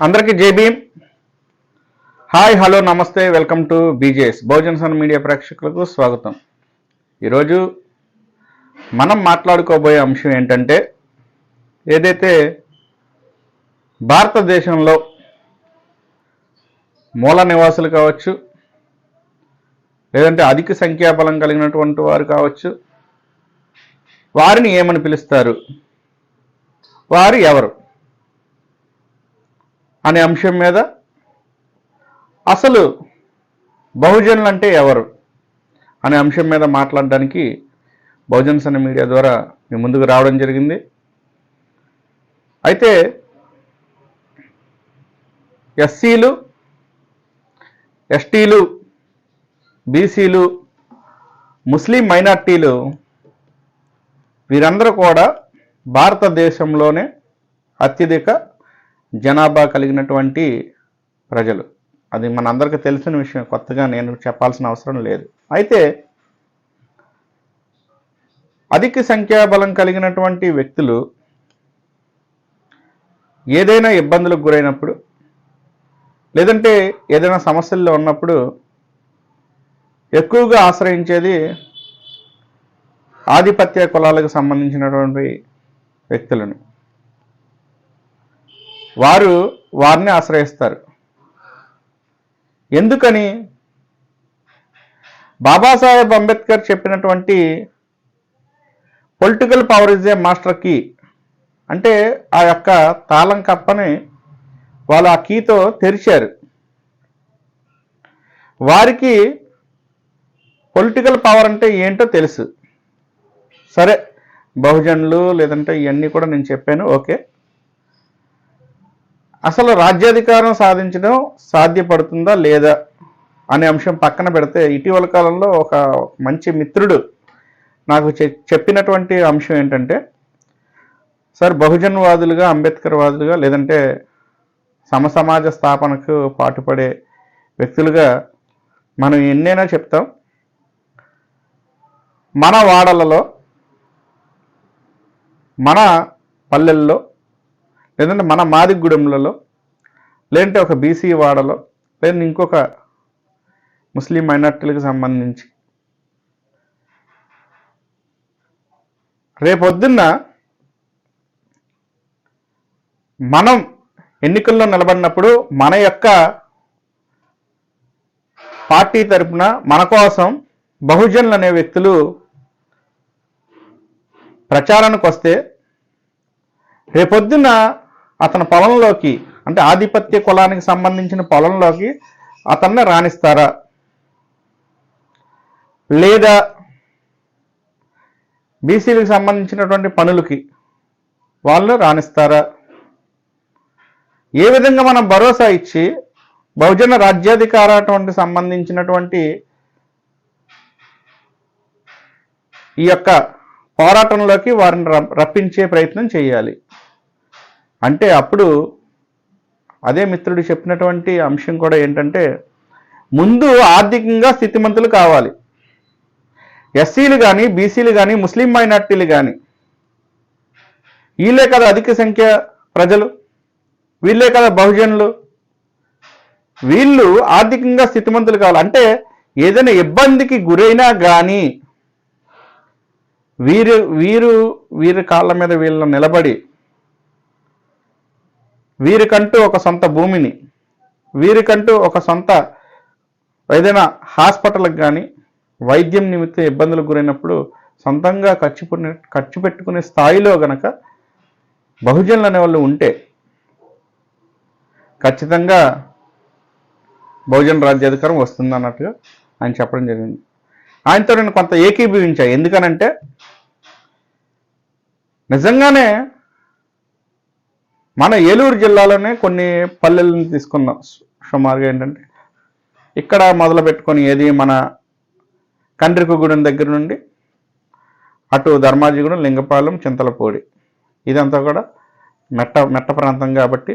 అందరికీ JB hi hello నమస్తే welcome to BJS Bahujan sun media ప్రేక్షకులకు స్వాగతం. ఈరోజు మనం మాట్లాడుకోబోయే అంశం ఏంటంటే ఏదైతే భారతదేశంలో మూల నివాసులు కావచ్చు లేదంటే అధిక సంఖ్యాబలం కలిగినటువంటి వారు కావచ్చు వారిని ఏమని పిలుస్తారు? వారు ఎవరు? అనే అంశం మీద అసలు బహుజనులు అంటే ఎవరు అనే అంశం మీద మాట్లాడడానికి బహుజన్స్ అనే మీడియా ద్వారా మీ ముందుకు రావడం జరిగింది. అయితే ఎస్సీలు ఎస్టీలు బీసీలు ముస్లిం మైనార్టీలు వీరందరూ కూడా భారతదేశంలోనే అత్యధిక జనాభా కలిగినటువంటి ప్రజలు. అది మనందరికీ తెలిసిన విషయం. కొత్తగా నేను చెప్పాల్సిన అవసరం లేదు. అయితే అధిక సంఖ్యాబలం కలిగినటువంటి వ్యక్తులు ఏదైనా ఇబ్బందులకు గురైనప్పుడు లేదంటే ఏదైనా సమస్యల్లో ఉన్నప్పుడు ఎక్కువగా ఆశ్రయించేది ఆధిపత్య కులాలకు సంబంధించినటువంటి వ్యక్తులను. వారు వారిని ఆశ్రయిస్తారు. ఎందుకని? బాబాసాహెబ్ అంబేద్కర్ చెప్పినటువంటి political power is a master key అంటే ఆ యొక్క తాళం కప్పని వాళ్ళు ఆ కీతో తెరిచారు. వారికి పొలిటికల్ పవర్ అంటే ఏంటో తెలుసు. సరే బహుజనులు లేదంటే ఇవన్నీ కూడా నేను చెప్పాను ఓకే. అసలు రాజ్యాధికారం సాధించడం సాధ్యపడుతుందా లేదా అనే అంశం పక్కన పెడితే ఇటీవల కాలంలో ఒక మంచి మిత్రుడు నాకు చె- చెప్పినటువంటి అంశం ఏంటంటే సార్ బహుజన్వాదులుగా అంబేద్కర్ వాదులుగా లేదంటే సమసమాజ స్థాపనకు పాటుపడే వ్యక్తులుగా మనం ఎన్నైనా చెప్తాం. మన వాడలలో మన పల్లెల్లో లేదంటే మన మాదిగూడెంలలో లేదంటే ఒక బీసీ వాడలో లేదంటే ఇంకొక ముస్లిం మైనార్టీలకు సంబంధించి. రేపొద్దున్న మనం ఎన్నికల్లో నిలబడినప్పుడు మన యొక్క పార్టీ తరపున మన కోసం బహుజనులు అనే వ్యక్తులు ప్రచారానికి వస్తే రేపొద్దున అతని పొలంలోకి అంటే ఆధిపత్య కులానికి సంబంధించిన పొలంలోకి అతన్ని రాణిస్తారా? లేదా బీసీలకు సంబంధించినటువంటి పనులకి వాళ్ళు రాణిస్తారా? ఏ విధంగా మనం భరోసా ఇచ్చి బహుజన రాజ్యాధికారటువంటి సంబంధించినటువంటి ఈ యొక్క పోరాటంలోకి వారిని రప్పించే ప్రయత్నం చేయాలి. అంటే అప్పుడు అదే మిత్రుడు చెప్పినటువంటి అంశం కూడా ఏంటంటే ముందు ఆర్థికంగా స్థితిమంతులు కావాలి. ఎస్సీలు కానీ బీసీలు కానీ ముస్లిం మైనార్టీలు కానీ వీళ్ళే కదా అధిక సంఖ్య ప్రజలు వీళ్ళే కదా బహుజనులు వీళ్ళు ఆర్థికంగా స్థితిమంతులు కావాలి. అంటే ఏదైనా ఇబ్బందికి గురైనా కానీ వీరు వీరు వీరి కాళ్ళ మీద వీళ్ళు నిలబడి వీరికంటూ ఒక సొంత భూమిని వీరికంటూ ఒక సొంత ఏదైనా హాస్పిటల్కి కానీ వైద్యం నిమిత్తం ఇబ్బందులకు గురైనప్పుడు సొంతంగా ఖర్చు ఖర్చు పెట్టుకునే స్థాయిలో గనక బహుజనులు అనేవాళ్ళు ఉంటే ఖచ్చితంగా బహుజన రాజ్యాధికారం వస్తుంది అన్నట్టుగా ఆయన చెప్పడం జరిగింది. ఆయనతో నేను కొంత ఏకీభవించా. ఎందుకనంటే నిజంగానే మన ఏలూరు జిల్లాలోనే కొన్ని పల్లెలను తీసుకుందాం. సుమారుగా ఏంటంటే ఇక్కడ మొదలు పెట్టుకొని ఏది మన కండ్రికగూడెం దగ్గర నుండి అటు ధర్మాజిగూడెం లింగపాలెం చింతలపూడి. ఇదంతా కూడా మెట్ట మెట్ట ప్రాంతం కాబట్టి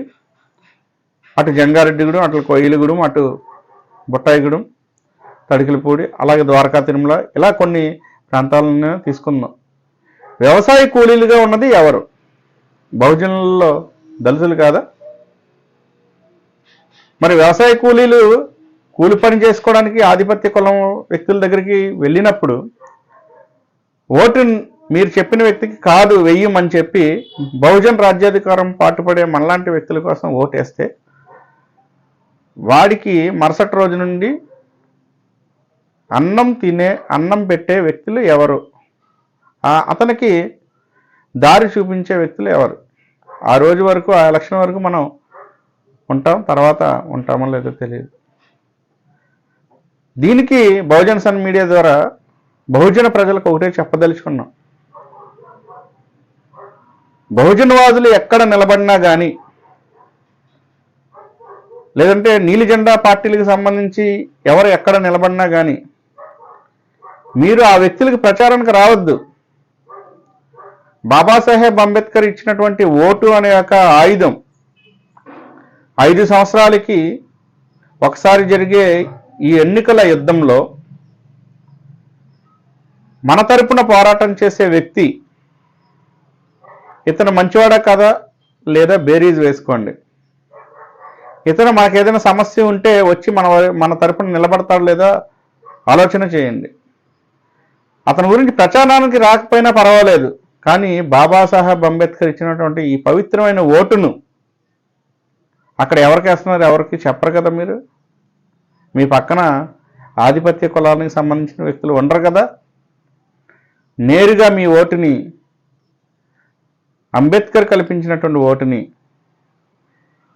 అటు జంగారెడ్డిగూడెం అటు కొయ్యలగూడెం అటు బుట్టాయిగూడెం తడికిలపూడి అలాగే ద్వారకా తిరుమల ఇలా కొన్ని ప్రాంతాలను తీసుకుందాం. వ్యవసాయ కూలీలుగా ఉన్నది ఎవరు? బహుజనుల్లో దళితులు కాదా? మరి వ్యవసాయ కూలీలు కూలి పని చేసుకోవడానికి ఆధిపత్య కులం వ్యక్తుల దగ్గరికి వెళ్ళినప్పుడు ఓటు మీరు చెప్పిన వ్యక్తికి కాదు వెయ్యమని చెప్పి బహుజన్ రాజ్యాధికారం పాటుపడే మనలాంటి వ్యక్తుల కోసం ఓటేస్తే వాడికి మరుసటి రోజు నుండి అన్నం తినే అన్నం పెట్టే వ్యక్తులు ఎవరు? అతనికి దారి చూపించే వ్యక్తులు ఎవరు? ఆ రోజు వరకు ఆ ఎలక్షన్ వరకు మనం ఉంటాం తర్వాత ఉంటామో లేదో తెలియదు. దీనికి బహుజన సన్ మీడియా ద్వారా బహుజన ప్రజలకు ఒకటే చెప్పదలుచుకున్నాం. బహుజనవాదులు ఎక్కడ నిలబడినా కానీ లేదంటే నీలి జెండా పార్టీలకు సంబంధించి ఎవరు ఎక్కడ నిలబడినా కానీ మీరు ఆ వ్యక్తులకు ప్రచారానికి రావద్దు. బాబాసాహెబ్ అంబేద్కర్ ఇచ్చినటువంటి ఓటు అనే ఒక ఆయుధం ఐదు సంవత్సరాలకి ఒకసారి జరిగే ఈ ఎన్నికల యుద్ధంలో మన తరపున పోరాటం చేసే వ్యక్తి ఇతను మంచివాడా కదా లేదా బేరీజ్ వేసుకోండి. ఇతను మనకు ఏదైనా సమస్య ఉంటే వచ్చి మన మన తరపున నిలబడతాడు లేదా ఆలోచన చేయండి. అతని గురించి ప్రచారానికి రాకపోయినా పర్వాలేదు. కానీ బాబాసాహెబ్ అంబేద్కర్ ఇచ్చినటువంటి ఈ పవిత్రమైన ఓటును అక్కడ ఎవరికి వేస్తున్నారు? ఎవరికి చెప్పరు కదా మీరు? మీ పక్కన ఆధిపత్య కులానికి సంబంధించిన వ్యక్తులు ఉండరు కదా? నేరుగా మీ ఓటుని అంబేద్కర్ కల్పించినటువంటి ఓటుని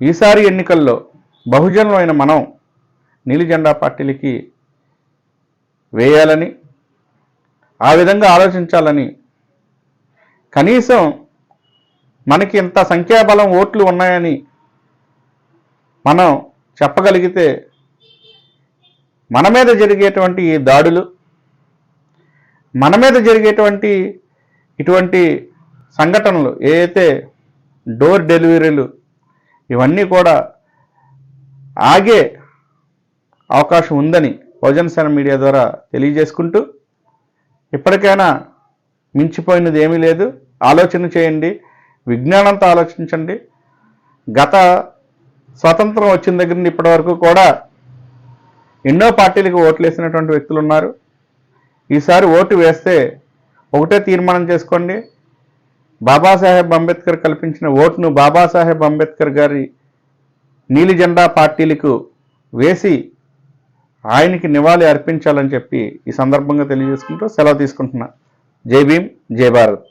ఈసారి ఎన్నికల్లో బహుజనులైన మనం నీలిజెండా పార్టీలకి వేయాలని ఆ విధంగా ఆలోచించాలని కనీసం మనకి ఇంత సంఖ్యాబలం ఓట్లు ఉన్నాయని మనం చెప్పగలిగితే మన మీద జరిగేటువంటి ఈ దాడులు మన మీద జరిగేటువంటి ఇటువంటి సంఘటనలు ఏదైతే డోర్ డెలివరీలు ఇవన్నీ కూడా ఆగే అవకాశం ఉందని బహుజన సేన మీడియా ద్వారా తెలియజేసుకుంటూ ఇప్పటికైనా మించిపోయినది ఏమీ లేదు. ఆలోచన చేయండి. విజ్ఞానంతో ఆలోచించండి. గత స్వతంత్రం వచ్చిన దగ్గర నుండి ఇప్పటి వరకు కూడా ఎన్నో పార్టీలకు ఓట్లు వేసినటువంటి వ్యక్తులు ఉన్నారు. ఈసారి ఓటు వేస్తే ఒకటే తీర్మానం చేసుకోండి. బాబాసాహెబ్ అంబేద్కర్ కల్పించిన ఓటును బాబాసాహెబ్ అంబేద్కర్ గారి నీలి జెండా పార్టీలకు వేసి ఆయనకి నివాళి అర్పించాలని చెప్పి ఈ సందర్భంగా తెలియజేసుకుంటూ సెలవు తీసుకుంటున్నా. జై భీమ్ జై భారత్